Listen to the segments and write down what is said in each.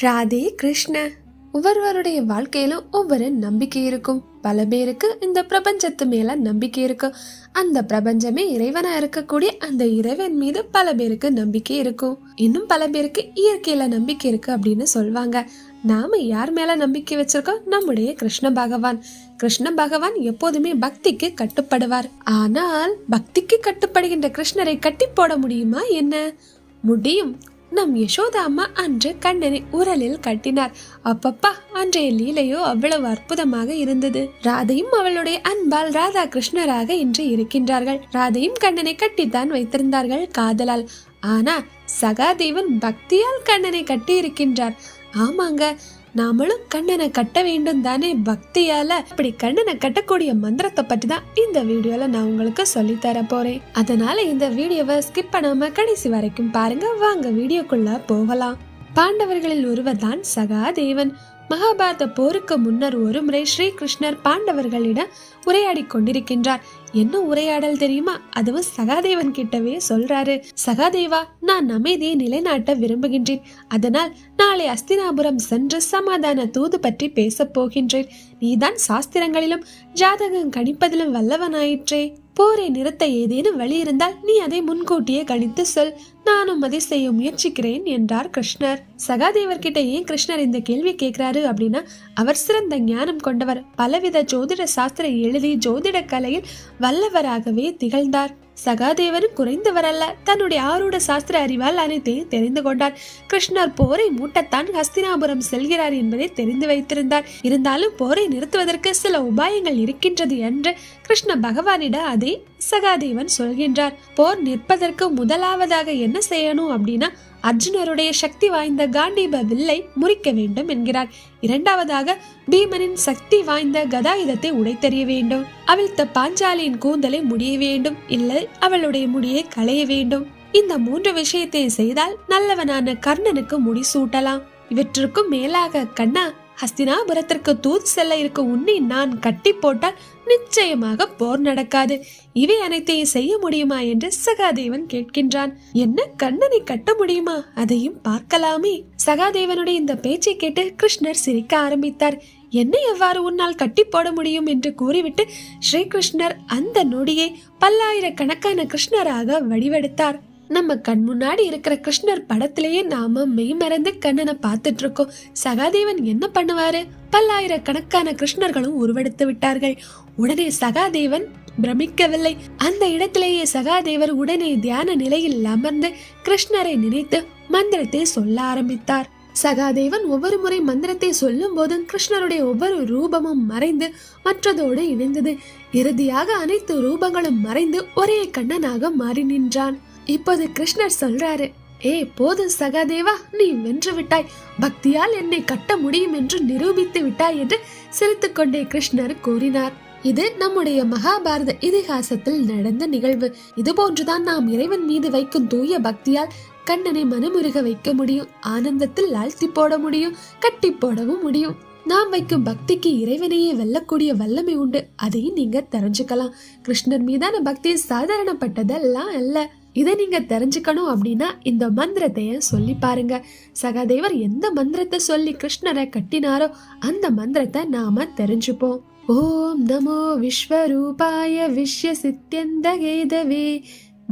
ராதே கிருஷ்ண. ஒவ்வொருவருடைய வாழ்க்கையிலும் ஒவ்வொரு நம்பிக்கை இருக்கும். பல பேருக்கு இந்த பிரபஞ்சத்து மேல நம்பிக்கை இருக்கும் அந்த பிரபஞ்சமே இறைவனா இருக்கக்கூடிய அந்த இறைவன் மீது பல பேருக்கு நம்பிக்கை இருக்கும். இன்னும் பல பேருக்கு இயற்கையில நம்பிக்கை இருக்கு அப்படின்னு சொல்வாங்க. நாம யார் மேல நம்பிக்கை வச்சிருக்கோம்? நம்முடைய கிருஷ்ண பகவான். கிருஷ்ண பகவான் எப்போதுமே பக்திக்கு கட்டுப்படுவார். ஆனால் பக்திக்கு கட்டுப்படுகின்ற கிருஷ்ணரை கட்டி போட முடியுமா என்ன? முடியும். நம் யசோதா அம்மா அன்று கண்ணனை உரலில் கட்டினார். அப்பப்பா அன்றைய லீலையோ அவ்வளவு அற்புதமாக இருந்தது. ராதையும் அவளுடைய அன்பால் ராதா கிருஷ்ணராக இன்று இருக்கின்றார்கள். ராதையும் கண்ணனை கட்டித்தான் வைத்திருந்தார்கள் காதலால். ஆனா சகாதேவன் பக்தியால் கண்ணனை கட்டி இருக்கின்றார் ஆமாங்க நாமளும் கண்ணனை கட்ட வேண்டும் தானே பக்தியால? இப்படி கண்ணனை கட்டக்கூடிய மந்திரத்தை பற்றி தான் இந்த வீடியோல நான் உங்களுக்கு சொல்லி தர போறேன். அதனால இந்த வீடியோவை ஸ்கிப் பண்ணாம கடைசி வரைக்கும் பாருங்க. வாங்க வீடியோக்குள்ள போகலாம். பாண்டவர்களில் ஒருவர்தான் சகாதேவன். மகாபாரத போருக்கு முன்னர் ஒருமுறை ஸ்ரீகிருஷ்ணர் பாண்டவர்களிடம் உரையாடி கொண்டிருக்கின்றார். என்ன உரையாடல் தெரியுமா? அதுவும் சகாதேவன் கிட்டவே சொல்றாரு. சகாதேவா நான் அமைதியை நிலைநாட்ட விரும்புகின்றேன். அதனால் நாளை அஸ்தினாபுரம் சென்று சமாதான தூது பற்றி பேசப் போகின்றேன். நீதான் சாஸ்திரங்களிலும் ஜாதகம் கணிப்பதிலும் வல்லவனாயிற்றே. போரை நிறுத்த ஏதேனும் வழி இருந்தால் நீ அதை முன்கூட்டியே கணித்து சொல். நானும் அதை செய்ய முயற்சிக்கிறேன் என்றார் கிருஷ்ணர். சகாதேவர் கிட்ட ஏன் கிருஷ்ணர் இந்த கேள்வி கேட்கிறாரு அப்படின்னா அவர் சிறந்த ஞானம் கொண்டவர். பலவித ஜோதிட சாஸ்திர எழுதி ஜோதிட கலையில் வல்லவராகவே திகழ்ந்தார். சகாதேவனும் குறைந்தவரல்ல. தன்னுடைய ஆரூட சாஸ்திர அறிவால் அனைத்தையும் தெரிந்து கொண்டார். கிருஷ்ணர் போரை மூட்டத்தான் ஹஸ்தினாபுரம் செல்கிறார் என்பதை தெரிந்து வைத்திருந்தார். இருந்தாலும் போரை நிறுத்துவதற்கு சில உபாயங்கள் இருக்கின்றது என்று கிருஷ்ண பகவானிடம் அதை சகாதேவன் சொல்கின்றார். போர் நிற்பதற்கு முதலாவதாக என்ன செய்யணும் அப்படின்னா அர்ஜுனருடைய சக்தி வாய்ந்த காண்டீப வில்லை முறிக்க வேண்டும் என்கிறார். இரண்டாவதாக பீமனின் சக்தி வாய்ந்த கதாயுதத்தை உடைத்தறிய வேண்டும். அவிழ்த்த பாஞ்சாலியின் கூந்தலை முடிய வேண்டும். இல்லை அவளுடைய முடியை களைய வேண்டும். இந்த மூன்று விஷயத்தை செய்தால் நல்லவனான கர்ணனுக்கு முடி சூட்டலாம் இவற்றுக்கும் மேலாக கண்ணா ஹஸ்தினாபுரத்திற்கு தூது செல்ல இருக்க உன்னை நான் கட்டி போட்டால் நிச்சயமாக போர் நடக்காது. இவை அனைத்தையும் செய்ய முடியுமா என்று சகாதேவன் கேட்கின்றான். என்ன கண்ணனை கட்ட முடியுமா? அதையும் பார்க்கலாமே. சகாதேவனுடைய இந்த பேச்சை கேட்டு கிருஷ்ணர் சிரிக்க ஆரம்பித்தார். என்னை எவ்வாறு உன்னால் கட்டி போட முடியும் என்று கூறிவிட்டு ஸ்ரீகிருஷ்ணர் அந்த நொடியை பல்லாயிரக்கணக்கான கிருஷ்ணராக வடிவெடுத்தார். நம்ம கண் முன்னாடி இருக்கிற கிருஷ்ணர் படத்திலேயே நாம மெய்மறந்து கண்ணனை பார்த்துட்டு இருக்கோம் சகாதேவன் என்ன பண்ணுவாரு? பல்லாயிரக்கணக்கான கிருஷ்ணர்களும் உருவெடுத்து விட்டார்கள். உடனே சகாதேவன் பிரமிக்கவில்லை. அந்த இடத்திலேயே சகாதேவர் உடனே தியான நிலையில் அமர்ந்து கிருஷ்ணரை நினைத்து மந்திரத்தை சொல்ல ஆரம்பித்தார். சகாதேவன் ஒவ்வொரு முறை மந்திரத்தை சொல்லும் போதும் கிருஷ்ணருடைய ஒவ்வொரு ரூபமும் மறைந்து மற்றதோடு இணைந்தது. இறுதியாக அனைத்து ரூபங்களும் மறைந்து ஒரே கண்ணனாக மாறி நின்றான். இப்போது கிருஷ்ணர் சொல்றாரு ஏ போதும் சகாதேவா நீ வென்று விட்டாய். பக்தியால் என்னை கட்ட முடியும் என்று நிரூபித்து விட்டாய் என்று சிரித்துக்கொண்டே கிருஷ்ணர் கூறினார். இது நம்முடைய மகாபாரத இதிகாசத்தில் நடந்த நிகழ்வு. இது போன்றுதான் நாம் இறைவன் மீது வைக்கும் தூய பக்தியால் கண்ணனை மனமுருக வைக்க முடியும் ஆனந்தத்தில் ஆழ்த்தி போட முடியும் கட்டி போடவும் முடியும். நாம் வைக்கும் பக்திக்கு இறைவனையே வெல்லக்கூடிய வல்லமை உண்டு. அதையும் நீங்க தெரிஞ்சுக்கலாம். கிருஷ்ணர் மீதான பக்தி சாதாரணப்பட்டதெல்லாம் அல்ல. இதை நீங்க தெரிஞ்சுக்கணும் அப்படின்னா இந்த மந்திரத்தைய சொல்லி பாருங்க? சகாதேவர் எந்த மந்திரத்தை சொல்லி கிருஷ்ணரை கட்டினாரோ அந்த மந்திரத்தை நாம தெரிஞ்சுப்போம். ஓம் நமோ விஸ்வரூபாய விஸ்ய சித்தியந்தகேதவே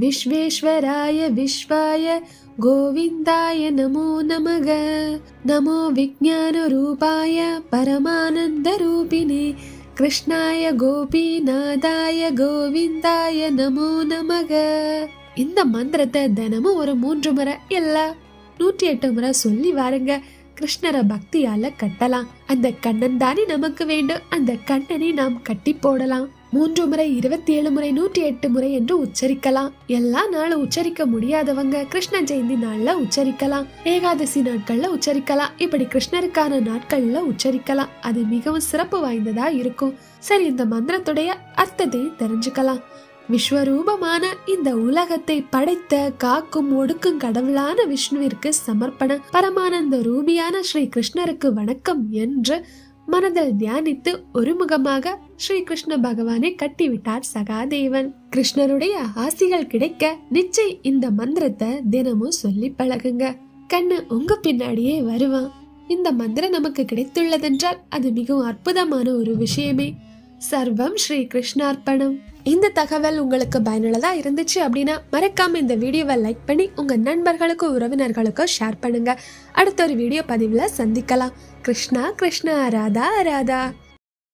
விஸ்வேஸ்வராய விஸ்வாய கோவிந்தாய நமோ நமக நமோ விஜான ரூபாய பரமானந்த ரூபிணே கிருஷ்ணாய கோபிநாதாய கோவிந்தாய நமோ நமக. இந்த மந்திரத்தை தினமும் ஒரு மூன்று முறை இல்ல நூற்றி எட்டு முறை சொல்லி வாருங்க. கிருஷ்ணரை பக்தியால கட்டலாம். அந்த கண்ணன் தானே நமக்கு வேண்டும். அந்த கண்ணனை நாம் கட்டி போடலாம். மூன்று முறை இருபத்தி ஏழு முறை நூற்றி எட்டு முறை என்று உச்சரிக்கலாம். எல்லா நாளும் உச்சரிக்க முடியாதவங்க கிருஷ்ண ஜெயந்தி நாள்ல உச்சரிக்கலாம். ஏகாதசி நாட்கள்ல உச்சரிக்கலாம். இப்படி கிருஷ்ணருக்கான நாட்கள்ல உச்சரிக்கலாம். அது மிகவும் சிறப்பு வாய்ந்ததா இருக்கும். சரி இந்த மந்திரத்துடைய அர்த்தத்தையும் தெரிஞ்சுக்கலாம். விஸ்வரூபமான இந்த உலகத்தை படைத்த காக்கும் ஒடுக்கும் கடவுளான விஷ்ணுவிற்கு சமர்ப்பண பரமானந்த ரூபியான ஸ்ரீ கிருஷ்ணருக்கு வணக்கம் என்று மனதில் தியானித்து ஒருமுகமாக ஸ்ரீ கிருஷ்ண பகவானை கட்டிவிட்டார் சகாதேவன். கிருஷ்ணருடைய ஆசிகள் கிடைக்க நிச்சயம் இந்த மந்திரத்தை தினமும் சொல்லி பழகுங்க. கண்ணு உங்க பின்னாடியே வருவான். இந்த மந்திரம் நமக்கு கிடைத்துள்ளதென்றால் அது மிகவும் அற்புதமான ஒரு விஷயமே. சர்வம் ஸ்ரீ கிருஷ்ணார்ப்பணம். இந்த தகவல் உங்களுக்கு பயனுள்ளதாக இருந்துச்சு அப்படின்னா மறக்காமல் இந்த வீடியோவை லைக் பண்ணி உங்கள் நண்பர்களுக்கும் உறவினர்களுக்கும் ஷேர் பண்ணுங்கள் அடுத்த ஒரு வீடியோ பதிவில் சந்திக்கலாம். கிருஷ்ணா கிருஷ்ணா ராதா ராதா.